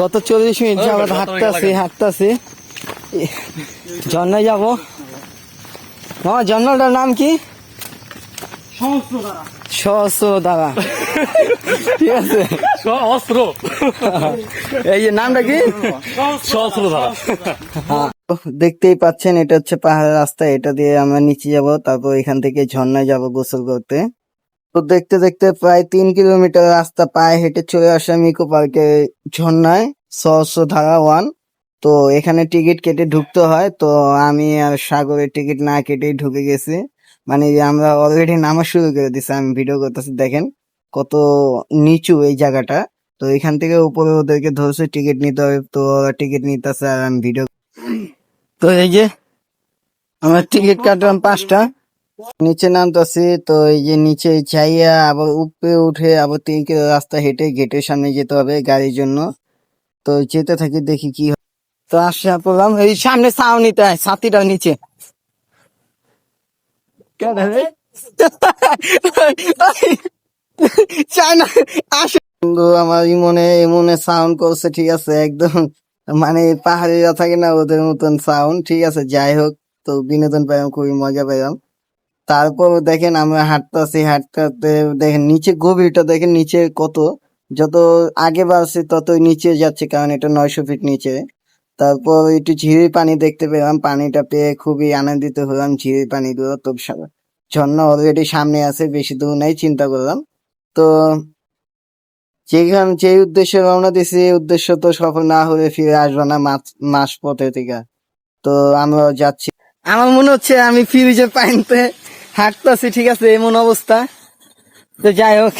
গত চল্লিশ মিনিট যাবত হাঁটতেছি হাঁটতেছি। ঝর্ণায় যাব। মামা ঝর্ণাটার নাম কি? সহস্র দ্বারা ঠিক আছে। অস্ত্র এই যে নামটা কি? সহস্র ধারা দেখতেই পাচ্ছেন এটা হচ্ছে পাহাড়ের রাস্তা। এটা দিয়ে আমরা নিচে যাব তারপর এখান থেকে ঝর্ণায় যাব গোসল করতে। তো দেখতে দেখতে প্রায় তিন কিলোমিটার রাস্তা পায়ে হেঁটে চলে আসলাম ইকো পার্কে ঝর্ণায় সহস্র ধারা ওয়ান। তো এখানে টিকিট কেটে ঢুকতে হয়, তো আমি আর সাগরের টিকিট না কেটেই ঢুকে গেছি। মানে আমরা অলরেডি নামা শুরু করে দিছি, আমি ভিডিও করতেছি, দেখেন কত নিচু এই জায়গাটা। তো এখান থেকে উপরে ওদেরকে ধরছে, টিকিট নিতে হবে তো ওরা টিকিট নিতেছে আর আমি ভিডিও তো এই যে আমরা টিকিট কাটলাম পাঁচটা। নিচে নামতেছি, তো এই যে নিচে চাইয়া আবার উপরে উঠে আবার তিন রাস্তা হেঁটে গেটের সামনে যেতে হবে গাড়ির জন্য। তো যেতে থাকি, দেখি কি তো আসা পড়লাম, এই সামনে ছাউনিতে নিতে ছাতিটার নিচে। আমার ইমনে ইমনে সাউন্ড করছে, ঠিক আছে, একদম। মানে পাহাড়িরা থাকে না, ওদের মতন সাউন্ড ঠিক আছে, যাই হোক। তো বিনোদন পেলাম খুবই মজা পেলাম তারপর দেখেন আমরা হাঁটতেছি, হাঁটতে দেখেন নিচে গভীরটা দেখেন নিচে কত। যত আগে বাড়ছে তত নিচে যাচ্ছে কারণ এটা নয়শো ফিট নিচে। তারপর একটু ঝিরির পানি দেখতে পেলাম, পানিটা পেয়ে খুবই আনন্দিত হলাম ঝিরির পানিগুলো। তো ঝর্ণা অলরেডি সামনে আছে, বেশি দূর নাই, চিন্তা করলাম। তো যেখান যে উদ্দেশ্যে রওনা দিছি উদ্দেশ্য তো সফল না হলে ফিরে আসব না মাস পথে থেকে। তো আমরা যাচ্ছি। আমার মনে হচ্ছে আমি ফ্রিজের পানিতে হাঁটতেছি ঠিক আছে এমন অবস্থা। তো যাই হোক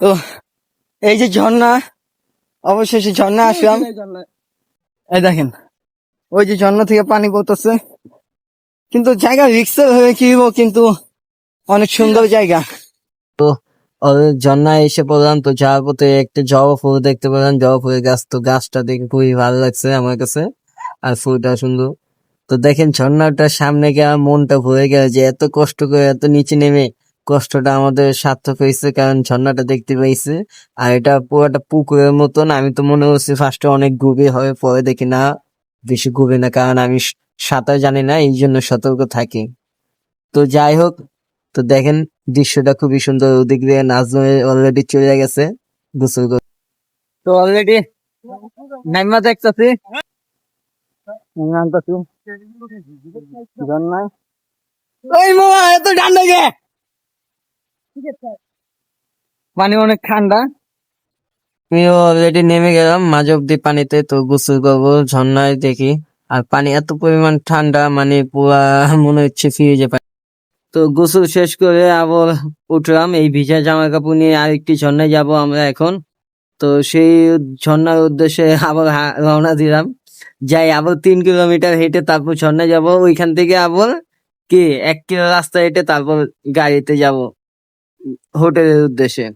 তো এই যে ঝর্ণা অবশেষে ঝর্ণা আসলাম। এই দেখেন ওই যে ঝর্ণা থেকে পানি পড়তেছে। কিন্তু জায়গা রিক্সের হয়ে কি কিন্তু অনেক সুন্দর জায়গা। তো ঝর্ণায় এসে পড়লাম তো যাওয়ার পথে একটা জবা ফুল দেখতে পেলাম। জবা ফুলের গাছ তো গাছটা দেখে খুবই ভালো লাগছে আমার কাছে। আর ফুলটা সুন্দর। তো দেখেন ঝর্ণাটার সামনে গিয়ে আমার মনটা ভরে গেল যে এত কষ্ট করে এত নিচে নেমে কষ্টটা আমাদের সার্থক হয়েছে, কারণ ঝর্ণাটা দেখতে পাইছে। আর এটা পুরোটা পুকুরের মতন, আমি তো মনে হচ্ছে ফার্স্টে অনেক গভীর হবে পরে দেখি না, বেশি গভীর না, কারণ আমি সাঁতার জানি না, এই জন্য সতর্ক থাকি। তো যাই হোক, তো দেখেন দৃশ্যটা খুবই সুন্দর, ওদিক দিয়ে নাজমে অলরেডি চলে গেছে, গোসল তো অলরেডি নাইমা দেখতেছি? নামতাছি জন্মায় ওই মামা এত ঠান্ডা গে। পানি অনেক ঠান্ডা। আমি অলরেডি নেমে গেলাম মাঝ অব্দি পানিতে তো গোসল করব ঝর্ণায় দেখি। আর পানি এত পরিমাণ ঠান্ডা মানে পুরা মনে হচ্ছে ফ্রিজে পানি। তো গোসল শেষ করে আবার উঠলাম এই ভিজা জামা কাপড় নিয়ে আরেকটি ঝর্ণায় যাব আমরা এখন। তো সেই ঝর্ণার উদ্দেশ্যে আবার রওনা দিলাম। যাই আবার তিন কিলোমিটার হেঁটে তারপর ঝর্ণায় যাব। ওইখান থেকে আবার কি, এক কিলো রাস্তা হেঁটে তারপর গাড়িতে যাব হোটেলের উদ্দেশ্যে।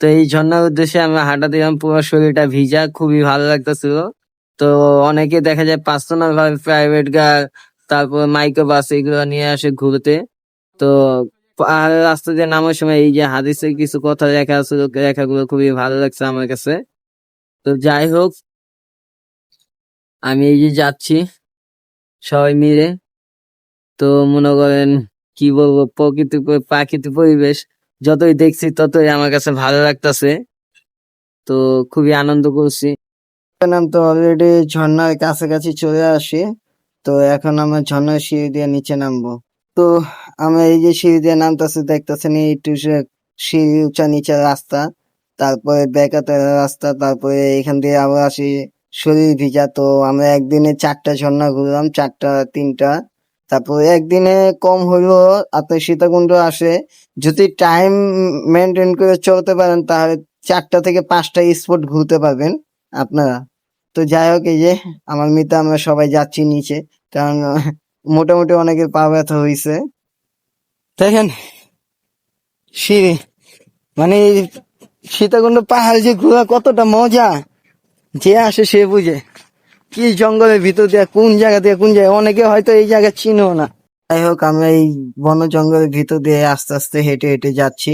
তো এই ঝর্ণার উদ্দেশ্যে আমরা হাঁটা দিলাম, পুরো শরীরটা ভিজা, খুবই ভালো লাগতেছিল। তো অনেকে দেখা যায় পার্সোনাল ভাবে প্রাইভেট কার তারপর মাইক্রো বাস এগুলো নিয়ে আসে ঘুরতে। তো পাহাড়ের রাস্তা দিয়ে নামার সময় এই যে হাদিসের কিছু কথা লেখা আছে লেখাগুলো খুবই ভালো লাগছে আমার কাছে। তো যাই হোক আমি এই যে যাচ্ছি, সবাই মিলে। তো মনে করেন, কি বলব, প্রকৃতি প্রাকৃতিক পরিবেশ, যতই দেখছি ততই আমার কাছে ভালো লাগতেছে। তো খুবই আনন্দ করছি। নাম তো অলরেডি ঝর্ণার কাছাকাছি চলে আসি। তো এখন আমরা ঝর্ণার সিঁড়ি দিয়ে নিচে নামবো। তো আমরা এই যে সিঁড়ি দিয়ে নামতেছি, দেখতেছেন একটু সিঁড়ি উঁচা নিচে রাস্তা। তারপরে বেকাতে রাস্তা, তারপরে এখান দিয়ে আবার আসি শরীর ভিজা, তো আমরা একদিনে চারটা ঝর্ণা ঘুরলাম, চারটা, তিনটা। তারপরে একদিনে কম হইলেও আপনি সীতাকুণ্ড আসে। যদি টাইম মেনটেন করে চলতে পারেন, তাহলে চারটা থেকে পাঁচটা স্পট ঘুরতে পারবেন আপনারা। তো যাই হোক, এই যে আমার মিতা, আমরা সবাই যাচ্ছি নিচে, কারণ মোটামুটি অনেকের পা ব্যথা হয়েছে দেখেন মানে সীতাকুণ্ড পাহাড় যে ঘোরা কতটা মজা। যে আসে সে বুঝে। কি জঙ্গলের ভিতর দিয়ে, কোন জায়গা দিয়ে, কোন জায়গায় অনেকে হয়তো এই জায়গা চিনো না। যাই হোক, আমরা এই বন জঙ্গলের ভিতর দিয়ে আস্তে আস্তে হেঁটে হেঁটে যাচ্ছি।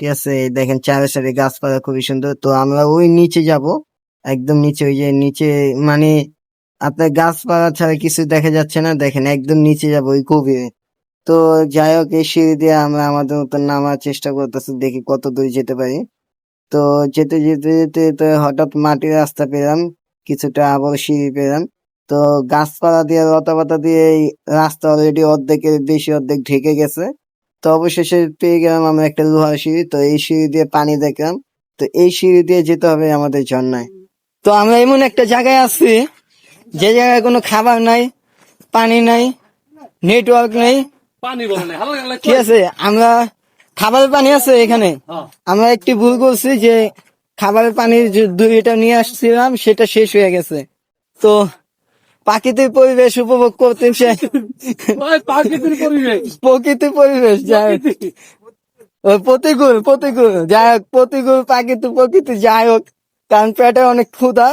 ঠিক আছে দেখেন চারের সাইডে গাছপালা খুবই সুন্দর। তো আমরা ওই নিচে যাব। একদম নিচে, ওই যে নিচে মানে আপনার গাছপালা ছাড়া কিছু দেখা যাচ্ছে না। দেখেন, একদম নিচে যাব ওই গভীরে। তো যাই হোক, এই সিঁড়ি দিয়ে আমরা আমাদের মতন নামার চেষ্টা করতেছি, দেখি কত দূর যেতে পারি। তো যেতে যেতে যেতে তো হঠাৎ মাটির রাস্তা পেলাম কিছুটা আবার সিঁড়ি পেলাম। তো গাছপালা দিয়ে লতাপাতা দিয়ে এই রাস্তা অলরেডি অর্ধেকের বেশি অর্ধেক ঢেকে গেছে। তো অবশেষে পেয়ে গেলাম আমরা একটা লোহার সিঁড়ি। তো এই সিঁড়ি দিয়ে পানি দেখলাম। তো এই সিঁড়ি দিয়ে যেতে হবে আমাদের ঝর্ণায়। তো আমরা এমন একটা জায়গায় আছি যে জায়গায় কোনো খাবার নাই পানি নাই নেটওয়ার্ক নেই। ঠিক আছে আমরা খাবারের পানি আছে এখানে। হ্যাঁ। আমরা একটি ভুল করছি যে খাবারের পানি দুই লিটার নিয়ে আসছিলাম সেটা শেষ হয়ে গেছে। তো প্রাকৃতিক পরিবেশ উপভোগ করতে প্রাকৃতিক পরিবেশ। যাই হোক। ওই প্রতিকূল প্রতিকূল। যাই হোক প্রতিকূল প্রাকৃতিক প্রকৃতি যাই হোক। কারণ পেটে অনেক ক্ষুধা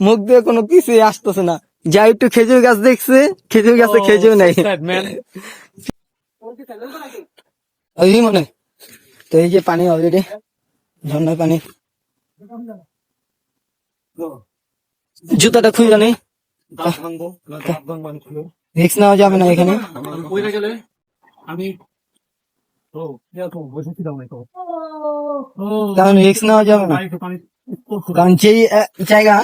মুখ দিয়ে কোনো কিছুই আসতেছে না। যাই একটু খেজুর গাছ দেখছে। খেজুর গাছে খেজুর নেই. ওই মনে তো এই যে পানি অলরেডি ঝর্ণার পানি। জুতাটা খুঁজে নেই। রিক্স নেওয়া যাবে না এখানে? আমি কারণ রিক্স নেওয়া যাবে না কারণ যেই জায়গা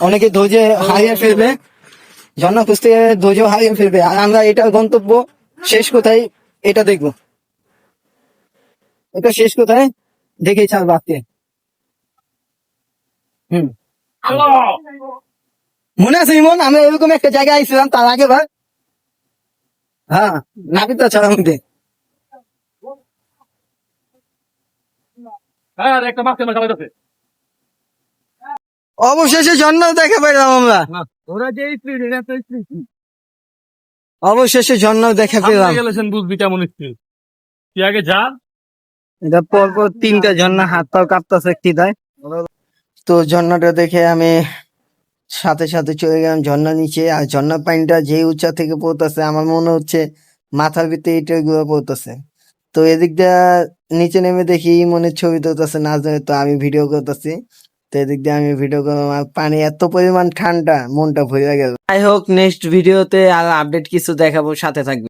অনেকে ধৈর্য হারিয়ে ফেলবে ঝর্ণা খুঁজতে ধৈর্য হারিয়ে ফেলবে আর আমরা এটা গন্তব্য শেষ কোথায় এটা দেখব। এটা শেষ কোথায়? দেখে ছাড় বাকি হুম। মনে আছে ইমন? আমরা এরকম একটা জায়গায় আইছিলাম তার আগে ভাই হ্যাঁ নাবিতা ছাড়া মধ্যে হ্যাঁ অবশেষে ঝর্ণা দেখা পেলাম আমরা। ওরা যে অবশেষে জন্ম দেখা পেলাম। বুঝবি কেমন স্পিড তুই আগে যা এটা পরপর তিনটা ঝর্ণা হাত পাও কাঁপতেছে একটি তো ঝর্ণাটা দেখে আমি সাথে সাথে চলে গেলাম ঝর্ণা নিচে আর ঝর্ণার পানিটা যে উঁচা থেকে পড়তেছে আমার মনে হচ্ছে মাথার ভিতরে ইটের গুঁড়ো পড়তেছে। তো এদিক দিয়ে নিচে নেমে দেখি মনে ছবি তুলতেছে না জানে তো আমি ভিডিও করতেছি। তো এদিক দিয়ে আমি ভিডিও করলাম আর পানি এত পরিমাণ ঠান্ডা মনটা ভরে গেল। যাই হোক নেক্সট ভিডিওতে আর আপডেট কিছু দেখাবো সাথে থাকবে